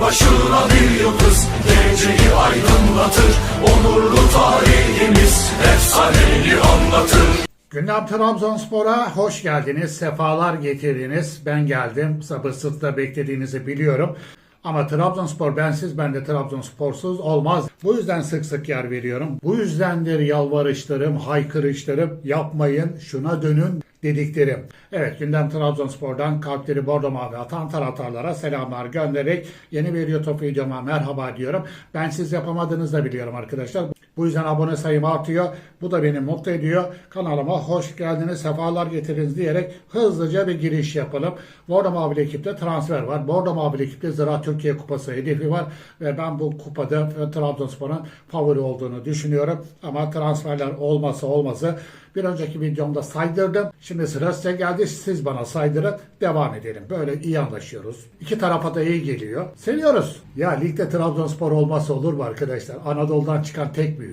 Başına bir yıldız Geceyi aydınlatır Onurlu tarihimiz Efsaneni anlatır Gündem Trabzonspor'a hoş geldiniz, sefalar getirdiniz. Ben geldim, sabırsızlıkla beklediğinizi biliyorum. Ama Trabzonspor bensiz, ben de Trabzonsporsuz olmaz. Bu yüzden sık sık yer veriyorum. Bu yüzdendir yalvarışlarım, haykırışlarım, yapmayın, şuna dönün dediklerim. Evet gündem Trabzonspor'dan kalpleri bordo mavi atan taraftarlara selamlar göndererek yeni bir YouTube videoma merhaba diyorum. Ben siz yapamadığınızı da biliyorum arkadaşlar. Bu yüzden abone sayım artıyor. Bu da beni mutlu ediyor. Kanalıma hoş geldiniz, sefalar getirdiniz diyerek hızlıca bir giriş yapalım. Bordo Mavili ekipte transfer var. Bordo Mavili ekipte Zira Türkiye Kupası hedefi var. Ve ben bu kupada Trabzonspor'un favori olduğunu düşünüyorum. Ama transferler olmasa olmazı. Bir önceki videomda saydırdım. Şimdi sıra size geldi. Siz bana saydırın. Devam edelim. Böyle iyi anlaşıyoruz. İki tarafa da iyi geliyor. Seviyoruz. Ya ligde Trabzonspor olmasa olur mu arkadaşlar? Anadolu'dan çıkan tek büyük.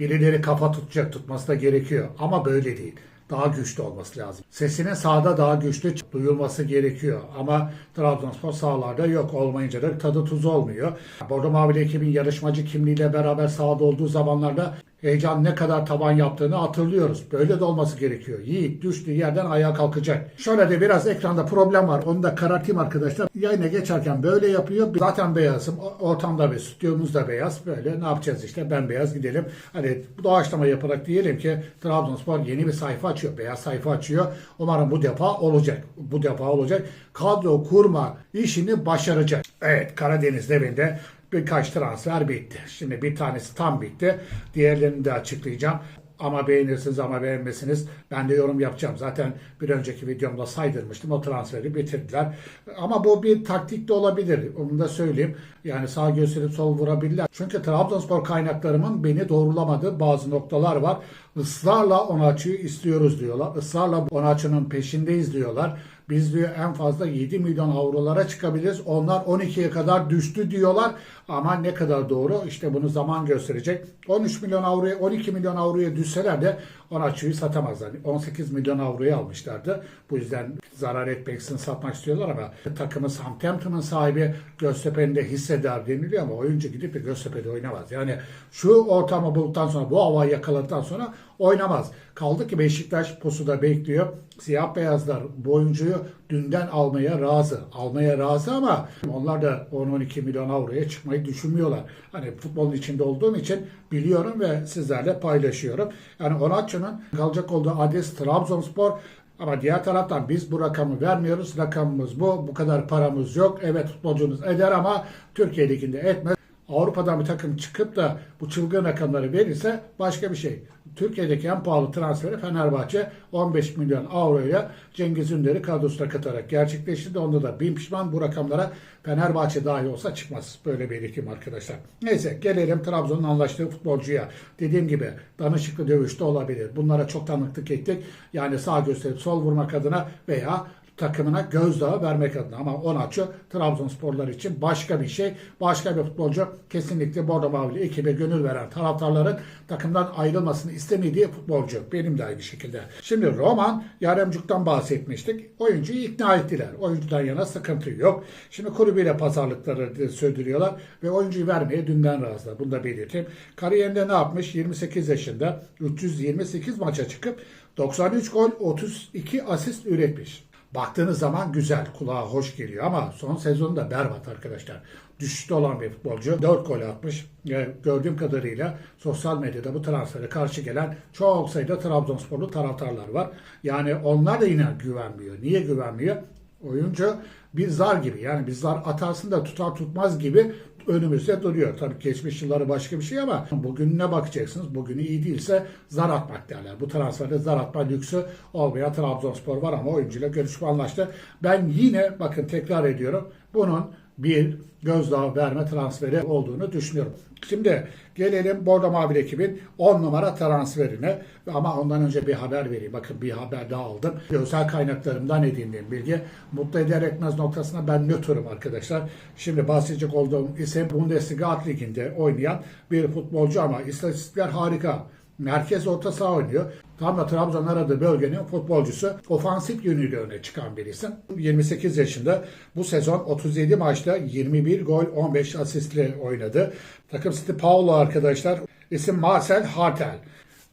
Birileri kafa tutacak tutması da gerekiyor. Ama böyle değil. Daha güçlü olması lazım. Sesinin sahada daha güçlü duyulması gerekiyor. Ama Trabzonspor sahalarda yok olmayınca da tadı tuzu olmuyor. Bordo Mavili ekibin yarışmacı kimliğiyle beraber sahada olduğu zamanlarda heyecan ne kadar taban yaptığını hatırlıyoruz. Böyle de olması gerekiyor. Yiğit düştüğü yerden ayağa kalkacak. Şöyle de biraz ekranda problem var. Onu da karartayım arkadaşlar. Yayına geçerken böyle yapıyor. Zaten beyazım. Ortamda ve stüdyomuz da beyaz. Böyle ne yapacağız işte ben beyaz gidelim. Hani doğaçlama yaparak diyelim ki Trabzonspor yeni bir sayfa açıyor. Beyaz sayfa açıyor. Umarım bu defa olacak. Bu defa olacak. Kadro kurma işini başaracak. Evet Karadeniz devinde birkaç transfer bitti. Şimdi bir tanesi tam bitti. Diğerlerini de açıklayacağım. Ama beğenirsiniz ama beğenmesiniz. Ben de yorum yapacağım. Zaten bir önceki videomda saydırmıştım. O transferi bitirdiler. Ama bu bir taktik de olabilir. Onu da söyleyeyim. Yani sağ gösterip sol vurabilirler. Çünkü Trabzonspor kaynaklarımın beni doğrulamadığı bazı noktalar var. Israrla Onaçı'yı istiyoruz diyorlar. Israrla Onaçı'nın peşindeyiz diyorlar. Biz diyor en fazla 7 milyon avrolara çıkabiliriz. Onlar 12'ye kadar düştü diyorlar. Ama ne kadar doğru işte bunu zaman gösterecek. 13 milyon avroya 12 milyon avroya düşseler de Onaçı'yı satamazlar. 18 milyon avroya almışlardı. Bu yüzden zarar etmeksizin satmak istiyorlar ama takımı Southampton'ın sahibi Göztepe'nin de hisseder deniliyor ama oyuncu gidip de Göztepe'de oynamaz. Yani şu ortamı bulduktan sonra bu havayı yakaladıktan sonra oynamaz. Kaldı ki Beşiktaş pusuda bekliyor. Siyah beyazlar bu oyuncuyu dünden almaya razı. Almaya razı ama onlar da 10-12 milyon avroya çıkmayı düşünmüyorlar. Hani futbolun içinde olduğum için biliyorum ve sizlerle paylaşıyorum. Yani Onaçı'nın kalacak olduğu adres Trabzonspor ama diğer taraftan biz bu rakamı vermiyoruz. Rakamımız bu. Bu kadar paramız yok. Evet futbolcunuz eder ama Türkiye Ligi'nde etmez. Avrupa'dan bir takım çıkıp da bu çılgın rakamları verirse başka bir şey. Türkiye'deki en pahalı transferi Fenerbahçe 15 milyon avroya Cengiz Ünder'i kadrosuna katarak gerçekleştirdi. Onda da bin pişman bu rakamlara Fenerbahçe dahi olsa çıkmaz. Böyle belirteyim arkadaşlar. Neyse gelelim Trabzon'un anlaştığı futbolcuya. Dediğim gibi danışıklı dövüşte olabilir. Bunlara çok tanıklık ettik. Yani sağ gösterip sol vurmak adına veya takımına gözdağı vermek adına. Ama Onaçu Trabzonsporlar için başka bir şey. Başka bir futbolcu kesinlikle Bordo Mavili ekibe gönül veren taraftarların takımdan ayrılmasını istemediği futbolcu. Benim de aynı şekilde. Şimdi Roman Yaremcuk'tan bahsetmiştik. Oyuncuyu ikna ettiler. Oyuncudan yana sıkıntı yok. Şimdi kulübüyle pazarlıkları sürdürüyorlar ve oyuncuyu vermeye dünden razılar. Bunu da belirteyim. Kariyerinde ne yapmış? 28 yaşında 328 maça çıkıp 93 gol 32 asist üretmiş. Baktığınız zaman güzel, kulağa hoş geliyor ama son sezonda berbat arkadaşlar. Düşüşte olan bir futbolcu. 4 gol atmış. E, Gördüğüm kadarıyla sosyal medyada bu transfere karşı gelen çok sayıda Trabzonsporlu taraftarlar var. Yani onlar da yine güvenmiyor. Niye güvenmiyor? Oyuncu bir zar gibi yani bir zar atarsın da tutar tutmaz gibi önümüzde duruyor. Tabii geçmiş yılları başka bir şey ama bugününe bakacaksınız. Bugünü iyi değilse zar atmak derler. Bu transferde zar atma lüksü olmayan Trabzonspor var ama oyuncuyla görüşme anlaştı. Ben yine bakın tekrar ediyorum. Bunun bir gözdağı verme transferi olduğunu düşünüyorum. Şimdi gelelim Bordo Mavili ekibin 10 numara transferine ama ondan önce bir haber vereyim. Bakın bir haber daha aldım. Özel kaynaklarımdan edindiğim bilgi. Mutlu ederek naz noktasına ben nötrüm arkadaşlar. Şimdi bahsedecek olduğum isim Bundesliga Alt Ligi'nde oynayan bir futbolcu ama istatistikler harika. Merkez orta saha oynuyor. Tam da Trabzon aradığı bölgenin futbolcusu ofansif yönüyle öne çıkan bir isim. 28 yaşında bu sezon 37 maçta 21 gol 15 asistle oynadı. Takım City Paulo arkadaşlar isim Marcel Hartel.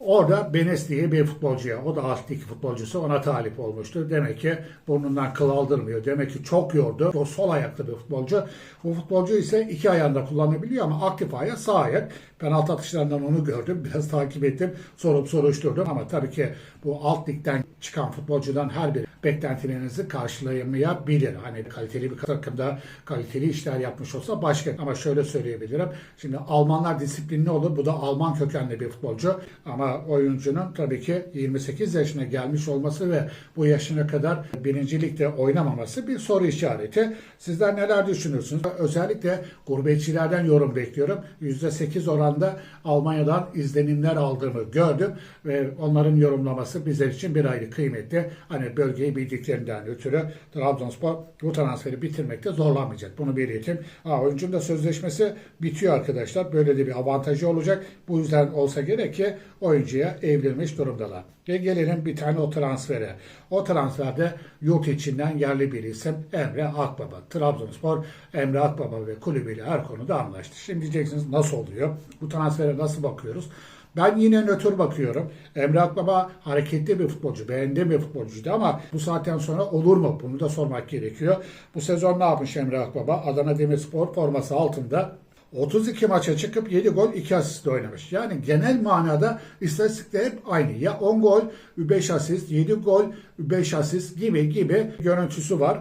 Orada Benes diye bir futbolcuya, o da lig futbolcusu ona talip olmuştu. Demek ki burnundan kıl aldırmıyor. Demek ki çok yordu. O sol ayaklı bir futbolcu. Bu futbolcu ise iki ayağında kullanabiliyor ama aktif ayağı sağ ayak. Penaltı atışlarından onu gördüm. Biraz takip ettim. Sorup soruşturdum. Ama tabii ki bu alt ligden çıkan futbolcudan her bir beklentilerinizi karşılayamayabilir. Hani kaliteli bir takımda kaliteli işler yapmış olsa başka. Ama şöyle söyleyebilirim. Şimdi Almanlar disiplinli olur. Bu da Alman kökenli bir futbolcu. Ama oyuncunun tabii ki 28 yaşına gelmiş olması ve bu yaşına kadar birinci ligde oynamaması bir soru işareti. Sizler neler düşünüyorsunuz? Özellikle gurbetçilerden yorum bekliyorum. %8 oranda Almanya'dan izlenimler aldığımı gördüm ve onların yorumlaması bizler için bir ayrı kıymetli. Hani bölgeyi bildiklerinden ötürü Trabzonspor bu transferi bitirmekte zorlanmayacak. Bunu belirteyim. Ha, oyuncunun da sözleşmesi bitiyor arkadaşlar. Böyle de bir avantajı olacak. Bu yüzden olsa gerek ki oyuncuya evrilmiş durumdalar. Ve gelelim bir tane o transfere. O transferde yurt içinden yerli bir isim Emre Akbaba. Trabzonspor Emre Akbaba ve kulübüyle her konuda anlaştı. Şimdi diyeceksiniz nasıl oluyor? Bu transfere nasıl bakıyoruz? Ben yine nötr bakıyorum. Emre Akbaba hareketli bir futbolcu, beğendiğim bir futbolcuydu ama bu saatten sonra olur mu? Bunu da sormak gerekiyor. Bu sezon ne yapmış Emre Akbaba? Adana Demirspor forması altında 32 maça çıkıp 7 gol 2 asist oynamış. Yani genel manada istatistikler hep aynı. Ya 10 gol 5 asist, 7 gol 5 asist gibi gibi görüntüsü var.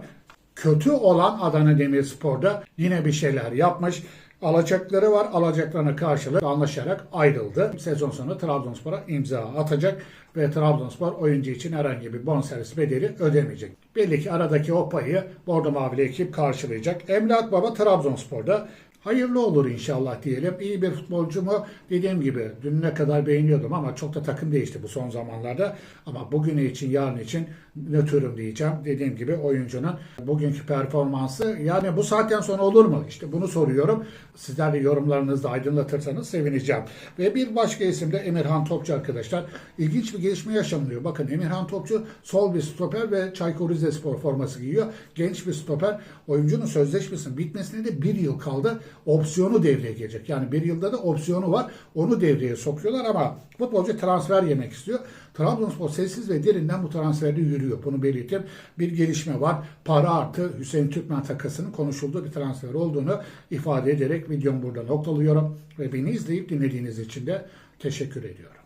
Kötü olan Adana Demirspor'da yine bir şeyler yapmış. Alacakları var. Alacaklarına karşılık anlaşarak ayrıldı. Sezon sonu Trabzonspor'a imza atacak ve Trabzonspor oyuncu için herhangi bir bonservis bedeli ödemeyecek. Belli ki aradaki o payı Bordo Mavili ekip karşılayacak. Emre Akbaba Trabzonspor'da Hayırlı olur inşallah diyelim. İyi bir futbolcu mu? Dediğim gibi dününe kadar beğeniyordum ama çok da takım değişti bu son zamanlarda. Ama bugünü için yarın için nötrüm diyeceğim. Dediğim gibi oyuncunun bugünkü performansı yani bu saatten sonra olur mu? İşte bunu soruyorum. Sizler de yorumlarınızda aydınlatırsanız sevineceğim. Ve bir başka isim de Emirhan Topçu arkadaşlar. İlginç bir gelişme yaşanıyor. Bakın Emirhan Topçu sol bir stoper ve Çaykur Rizespor forması giyiyor. Genç bir stoper. Oyuncunun sözleşmesinin bitmesine de bir yıl kaldı opsiyonu devreye girecek. Yani bir yılda da opsiyonu var. Onu devreye sokuyorlar ama futbolcu transfer yemek istiyor. Trabzonspor sessiz ve derinden bu transferde yürüyor. Bunu belirteyim. Bir gelişme var. Para artı Hüseyin Türkmen takasının konuşulduğu bir transfer olduğunu ifade ederek videomu burada noktalıyorum. Ve beni izleyip dinlediğiniz için de teşekkür ediyorum.